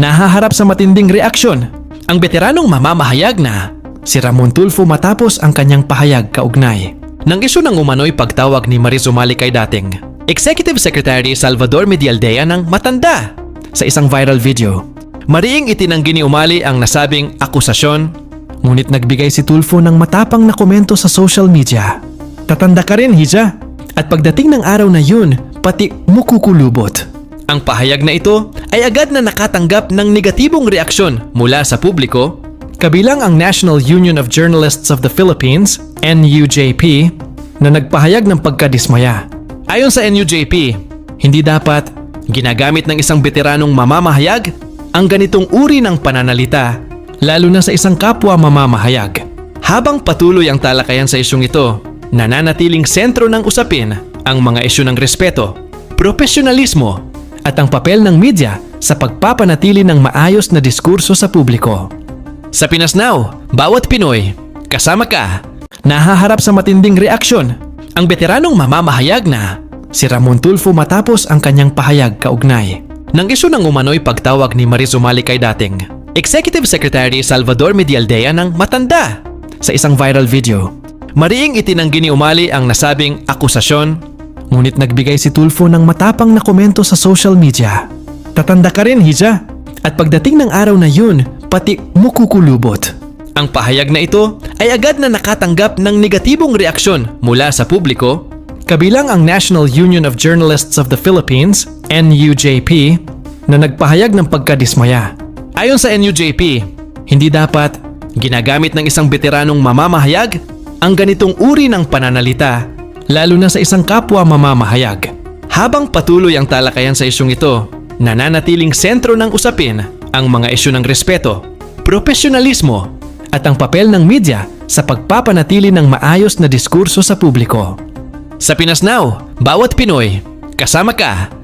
nahaharap sa matinding reaksyon ang veteranong mamamahayag na si Ramon Tulfo matapos ang kanyang pahayag kaugnay. Nang iso ng umano'y pagtawag ni Marizumali kay dating Executive Secretary Salvador Medialdea ng matanda sa isang viral video. Mariing itinanggi ni Umali ang nasabing akusasyon, ngunit nagbigay si Tulfo ng matapang na komento sa social media. Tatanda ka rin, Hija. At pagdating ng araw na yun, pati mukukulubot. Ang pahayag na ito ay agad na nakatanggap ng negatibong reaksyon mula sa publiko, kabilang ang National Union of Journalists of the Philippines, NUJP, na nagpahayag ng pagkadismaya. Ayon sa NUJP, hindi dapat ginagamit ng isang veteranong mamamahayag ang ganitong uri ng pananalita, lalo na sa isang kapwa mamamahayag. Habang patuloy ang talakayan sa isyong ito, nananatiling sentro ng usapin ang mga isyu ng respeto, profesionalismo, at ang papel ng media sa pagpapanatili ng maayos na diskurso sa publiko. Sa Pinas Now, bawat Pinoy, kasama ka, nahaharap sa matinding reaksyon ang veteranong mamamahayag na si Ramon Tulfo matapos ang kanyang pahayag kaugnay. Nang iso ng umano'y pagtawag ni Marizumali kay dating Executive Secretary Salvador Medialdea ng matanda sa isang viral video. Mariing itinanggi ni Umali ang nasabing akusasyon, ngunit nagbigay si Tulfo ng matapang na komento sa social media. Tatanda ka rin, Hija. At pagdating ng araw na yun, pati mukukulubot. Ang pahayag na ito ay agad na nakatanggap ng negatibong reaksyon mula sa publiko, kabilang ang National Union of Journalists of the Philippines, NUJP, na nagpahayag ng pagkadismaya. Ayon sa NUJP, hindi dapat ginagamit ng isang veteranong mamamahayag ang ganitong uri ng pananalita, lalo na sa isang kapwa mamamahayag. Habang patuloy ang talakayan sa isyong ito, nananatiling sentro ng usapin ang mga isyu ng respeto, profesionalismo, at ang papel ng media sa pagpapanatili ng maayos na diskurso sa publiko. Sa Pinas Now, bawat Pinoy, kasama ka